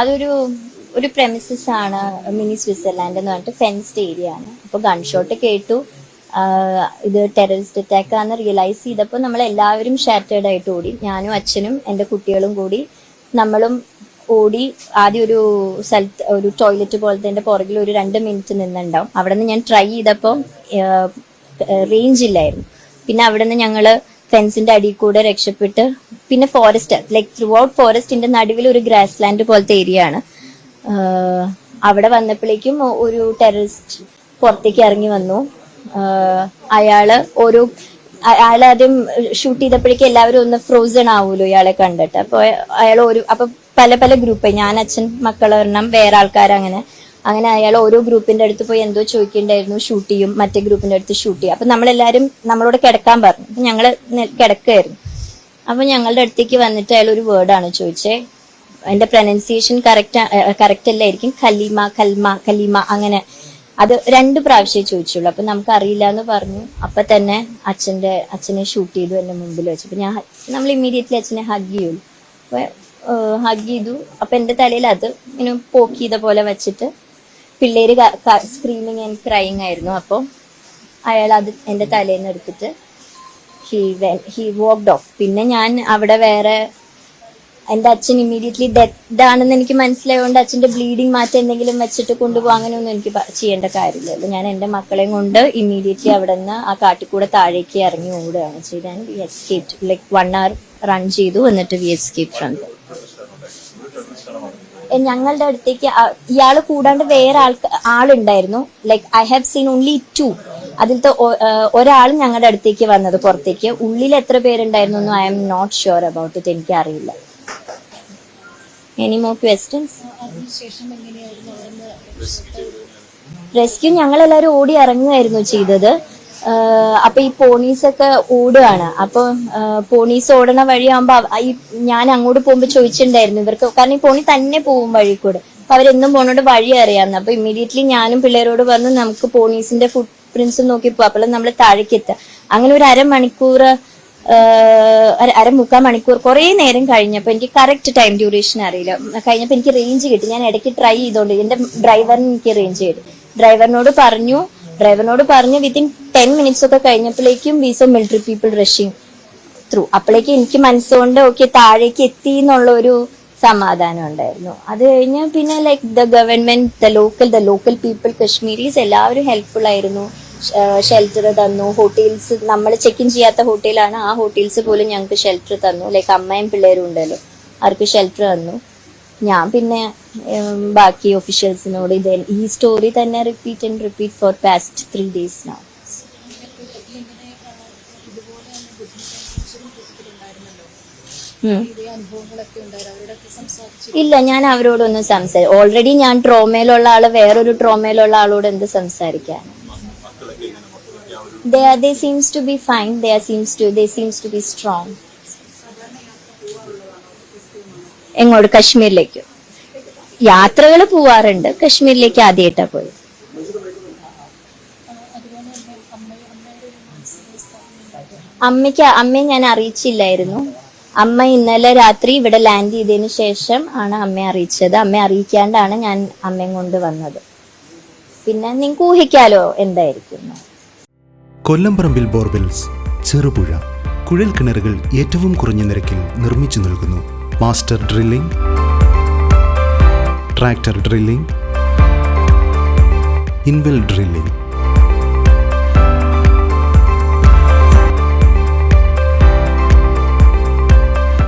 അതൊരു ഒരു പ്രെമിസസ് ആണ് മിനി സ്വിറ്റ്സർലാൻഡ് എന്ന് പറഞ്ഞിട്ട് ഫെൻസ്ഡ് ഏരിയ ആണ്. അപ്പോൾ ഗൺഷോട്ട് കേട്ടു. ഇത് ടെററിസ്റ്റ് അറ്റാക്ക് ആണെന്ന് റിയലൈസ് ചെയ്തപ്പോൾ നമ്മൾ എല്ലാവരും ഷാറ്റേഡ് ആയിട്ട് ഓടി. ഞാനും അച്ഛനും എന്റെ കുട്ടികളും കൂടി നമ്മളും ഓടി ആദ്യം ഒരു സ്ഥലത്ത് ഒരു ടോയ്ലറ്റ് പോലത്തെ പുറകിൽ ഒരു രണ്ട് മിനിറ്റ് നിന്നുണ്ടാവും. അവിടെ നിന്ന് ഞാൻ ട്രൈ ചെയ്തപ്പോൾ റേഞ്ച് ഇല്ലായിരുന്നു. പിന്നെ അവിടെ നിന്ന് ഞങ്ങൾ ഫെൻസിന്റെ അടിയിൽ കൂടെ രക്ഷപ്പെട്ട് പിന്നെ ഫോറസ്റ്റ് ലൈക് ത്രൂ ഔട്ട് ഫോറസ്റ്റിന്റെ നടുവിൽ ഒരു ഗ്രാസ് ലാൻഡ് പോലത്തെ ഏരിയ ആണ്. അവിടെ വന്നപ്പോഴേക്കും ഒരു ടെററിസ്റ്റ് പുറത്തേക്ക് ഇറങ്ങി വന്നു. അയാൾ ഒരു അയാൾ ആദ്യം ഷൂട്ട് ചെയ്തപ്പോഴേക്കും എല്ലാവരും ഒന്ന് ഫ്രോസൺ ആവുമല്ലോ ഇയാളെ കണ്ടിട്ട്. അപ്പൊ അയാൾ ഒരു അപ്പൊ പല പല ഗ്രൂപ്പ് ഞാൻ അച്ഛൻ മക്കൾ ഒരെണ്ണം വേറെ ആൾക്കാർ അങ്ങനെ. അങ്ങനെ അയാൾ ഓരോ ഗ്രൂപ്പിന്റെ അടുത്ത് പോയി എന്തോ ചോദിക്കണ്ടായിരുന്നു ഷൂട്ട് ചെയ്യും. മറ്റേ ഗ്രൂപ്പിന്റെ അടുത്ത് ഷൂട്ട് ചെയ്യും. അപ്പൊ നമ്മളെല്ലാരും നമ്മളോട് കിടക്കാൻ പറഞ്ഞു. അപ്പൊ ഞങ്ങൾ കിടക്കായിരുന്നു അപ്പൊ ഞങ്ങളുടെ അടുത്തേക്ക് വന്നിട്ട് അയാൾ ഒരു വേർഡാണ് ചോദിച്ചേ. എന്റെ പ്രൊനൗൺസിയേഷൻ കറക്റ്റ് കറക്റ്റ് അല്ലായിരിക്കും. കലീമ കൽമ കലീമ അങ്ങനെ. അത് രണ്ട് പ്രാവശ്യം ചോദിച്ചുള്ളൂ. അപ്പൊ നമുക്ക് അറിയില്ല എന്ന് പറഞ്ഞു. അപ്പൊ തന്നെ അച്ഛന്റെ അച്ഛനെ ഷൂട്ട് ചെയ്തു എന്റെ മുമ്പിൽ വെച്ചു. അപ്പൊ ഞാൻ നമ്മൾ ഇമ്മീഡിയറ്റ്ലി അച്ഛനെ ഹഗ് ചെയ്യുള്ളൂ. ഹഗ് ചെയ്തു. അപ്പൊ എന്റെ തലയിൽ അത് ഇങ്ങനെ പോക്ക് ചെയ്ത പോലെ വെച്ചിട്ട് പിള്ളേര് സ്ക്രീമിങ് ആൻഡ് ക്രൈങ് ആയിരുന്നു. അപ്പോൾ അയാൾ അത് എന്റെ തലയിൽ നിന്ന് എടുത്തിട്ട് ഹി ഹി വോക്ഡ് ഓഫ് പിന്നെ ഞാൻ അവിടെ വേറെ എന്റെ അച്ഛൻ ഇമ്മീഡിയറ്റ്ലി ഡെത്ത് ആണെന്ന് എനിക്ക് മനസ്സിലായതുകൊണ്ട് അച്ഛന്റെ ബ്ലീഡിങ് മാറ്റം എന്തെങ്കിലും വെച്ചിട്ട് കൊണ്ടുപോകാം അങ്ങനെയൊന്നും എനിക്ക് ചെയ്യേണ്ട കാര്യമില്ലല്ലോ ഞാൻ എന്റെ മക്കളെയും കൊണ്ട് ഇമ്മീഡിയറ്റ്ലി അവിടെ നിന്ന് ആ കാട്ടിക്കൂടെ താഴേക്ക് ഇറങ്ങി ഓടുകയാണ് ചെയ്തത്. We escaped like one hour run ചെയ്തു. എന്നിട്ട് വി എസ്കേപ്പ് ഫ്രം ഞങ്ങളുടെ അടുത്തേക്ക് ഇയാൾ കൂടാണ്ട് വേറെ ആൾക്ക് ആളുണ്ടായിരുന്നു. Like I have seen only two അതിലത്തെ ഒരാൾ ഞങ്ങളുടെ അടുത്തേക്ക് വന്നത് പുറത്തേക്ക്. ഉള്ളിൽ എത്ര പേരുണ്ടായിരുന്നു എന്ന് I'm not sure about it എനിക്ക് അറിയില്ല. എനി മോർ ക്വസ്റ്റ്യൻസ് റെസ്ക്യൂ ഞങ്ങൾ എല്ലാവരും ഓടി ഇറങ്ങുമായിരുന്നു ചെയ്തത്. അപ്പൊ ഈ പോണീസ് ഒക്കെ ഓടുകയാണ് അപ്പൊ പോണീസ് ഓടണ വഴിയാകുമ്പോ ഈ ഞാൻ അങ്ങോട്ട് പോകുമ്പോ ചോദിച്ചിട്ടുണ്ടായിരുന്നു ഇവർക്ക്. കാരണം ഈ പോണി തന്നെ പോകും വഴി കൂടെ അപ്പൊ അവരെന്നും പോണോട് വഴി അറിയാന്ന്. അപ്പൊ ഇമ്മീഡിയറ്റ്ലി ഞാനും പിള്ളേരോട് പറഞ്ഞു നമുക്ക് പോണീസിന്റെ ഫുട് പ്രിൻസ് നോക്കി പോവാം. അപ്പോൾ നമ്മൾ താഴേക്ക് അങ്ങനെ ഒരു അരമണിക്കൂർ ആഹ് അര അര മുക്കാൽ മണിക്കൂർ കുറേ നേരം കഴിഞ്ഞപ്പോൾ എനിക്ക് കറക്റ്റ് ടൈം ഡ്യൂറേഷൻ അറിയില്ല. കഴിഞ്ഞപ്പോൾ എനിക്ക് റേഞ്ച് കിട്ടി. ഞാൻ ഇടയ്ക്ക് ട്രൈ ചെയ്തോണ്ട് എന്റെ ഡ്രൈവറിന് എനിക്ക് റേഞ്ച് കിട്ടി. ഡ്രൈവറിനോട് പറഞ്ഞു ഡ്രൈവറിനോട് പറഞ്ഞു വിത്തിൻ ടെൻ മിനിറ്റ്സ് ഒക്കെ കഴിഞ്ഞപ്പോഴേക്കും we saw military people rushing through അപ്പോഴേക്കും എനിക്ക് മനസ്സുകൊണ്ട് ഓക്കെ താഴേക്ക് എത്തി എന്നുള്ള ഒരു സമാധാനം ഉണ്ടായിരുന്നു. അത് കഴിഞ്ഞ് പിന്നെ like the government the local the local people Kashmiris എല്ലാവരും ഹെൽപ്ഫുൾ ആയിരുന്നു. ഷെൽട്ടർ തന്നു. ഹോട്ടൽസ് നമ്മൾ ചെക്ക് ഇൻ ചെയ്യാത്ത ഹോട്ടലാണ് ആ ഹോട്ടൽസ് പോലും ഞങ്ങൾക്ക് ഷെൽട്ടർ തന്നു. ലൈക്ക് അമ്മയും പിള്ളേരും ഉണ്ടല്ലോ. അവർക്ക് ഷെൽട്ടർ തന്നു. ഞാൻ പിന്നെ ബാക്കി ഒഫീഷ്യൽസിനോട് ഇത് ഈ സ്റ്റോറി തന്നെ repeat and repeat for past three days നാ ഇല്ല ഞാൻ അവരോടൊന്നും സംസാരിക്കും ഓൾറെഡി ഞാൻ ട്രോമയിലുള്ള ആൾ വേറൊരു ട്രോമയിലുള്ള ആളോട് എന്ത് are they seems to be fine they are seems to they seems to be strong. എങ്ങോട്ട്? കശ്മീരിലേക്ക്. യാത്രകൾ പോവാറുണ്ട്. കശ്മീരിലേക്ക് ആദ്യമായിട്ടാ പോയത്. അമ്മയ്ക്ക് അമ്മയെ ഞാൻ അറിയിച്ചില്ലായിരുന്നു. അമ്മ ഇന്നലെ രാത്രി ഇവിടെ ലാൻഡ് ചെയ്തതിന് ശേഷം ആണ് അമ്മയെ അറിയിച്ചത്. അമ്മയെ അറിയിക്കാണ്ടാണ് ഞാൻ അമ്മയും കൊണ്ട് വന്നത്. പിന്നെ നിങ്ങൾക്ക് ഊഹിക്കാലോ എന്തായിരിക്കും. കൊല്ലംപറമ്പിൽ ബോർവെൽസ് ചെറുപുഴ കുഴൽ കിണറുകൾ ഏറ്റവും കുറഞ്ഞ നിരക്കിൽ നിർമ്മിച്ചു നൽകുന്നു. Master drilling tractor drilling in well drilling.